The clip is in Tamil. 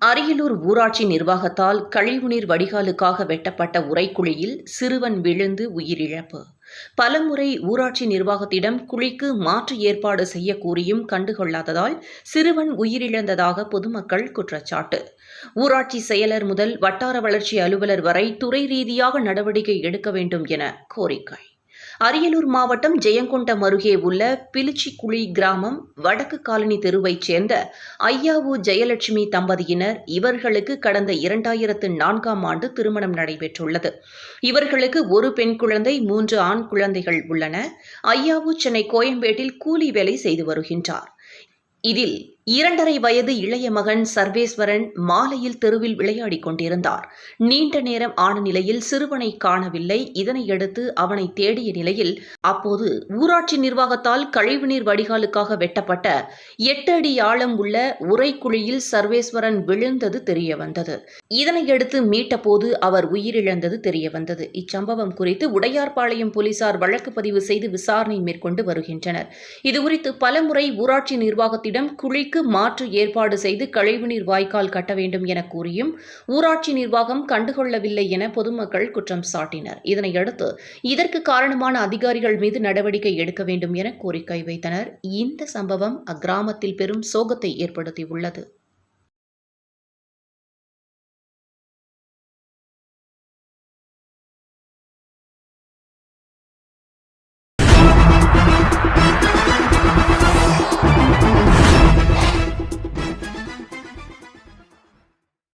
அரியலூர் ஊராட்சி நிர்வாகத்தால் கழிவுநீர் வடிகாலுக்காக வெட்டப்பட்ட உரைக்குழியில் சிறுவன் விழுந்து உயிரிழப்பு. பலமுறை ஊராட்சி நிர்வாகத்திடம் குழிக்கு மாற்று ஏற்பாடு செய்ய கூறியும் கண்டுகொள்ளாததால் சிறுவன் உயிரிழந்ததாக பொதுமக்கள் குற்றச்சாட்டு. ஊராட்சி செயலர் முதல் வட்டார வளர்ச்சி அலுவலர் வரை துறை ரீதியாக நடவடிக்கை எடுக்க வேண்டும் என கோரிக்கை. அரியலூர் மாவட்டம் ஜெயங்கொண்டம் அருகே உள்ள பிலிச்சிக்குழி கிராமம் வடக்கு காலனி தெருவைச் சேர்ந்த ஐயாவு ஜெயலட்சுமி தம்பதியினர் இவர்களுக்கு கடந்த இரண்டாயிரத்து நான்காம் ஆண்டு திருமணம் நடைபெற்றுள்ளது. இவர்களுக்கு ஒரு பெண் குழந்தை மூன்று ஆண் குழந்தைகள் உள்ளன. ஐயாவு சென்னை கோயம்பேட்டில் கூலி வேலை செய்து வருகின்றார். இதில் இரண்டரை வயது இளைய மகன் சர்வேஸ்வரன் மாலையில் தெருவில் விளையாடிக் கொண்டிருந்தார். நீண்ட நேரம் ஆன நிலையில் சிறுவனை காணவில்லை. இதனையடுத்து அவனை தேடிய நிலையில் அப்போது ஊராட்சி நிர்வாகத்தால் கழிவுநீர் வடிகாலுக்காக வெட்டப்பட்ட எட்டு அடி ஆழம் உள்ள உரைக்குழியில் சர்வேஸ்வரன் விழுந்தது தெரிய வந்தது இதனையடுத்து மீட்டபோது அவர் உயிரிழந்தது தெரிய வந்தது இச்சம்பவம் குறித்து உடையார்பாளையம் போலீசார் வழக்கு பதிவு செய்து விசாரணை மேற்கொண்டு வருகின்றனர். இதுகுறித்து பலமுறை ஊராட்சி நிர்வாகத்திடம் குழிக்கு மாற்று ஏற்பாடு செய்து கழிவுநீர் வாய்க்கால் கட்ட வேண்டும் என கூறியும் ஊராட்சி நிர்வாகம் கண்டுகொள்ளவில்லை என பொதுமக்கள் குற்றம் சாட்டினர். இதனையடுத்து இதற்கு காரணமான அதிகாரிகள் மீது நடவடிக்கை எடுக்க வேண்டும் என கோரிக்கை வைத்தனர். இந்த சம்பவம் அக்கிராமத்தில் பெரும் சோகத்தை ஏற்படுத்தியுள்ளது.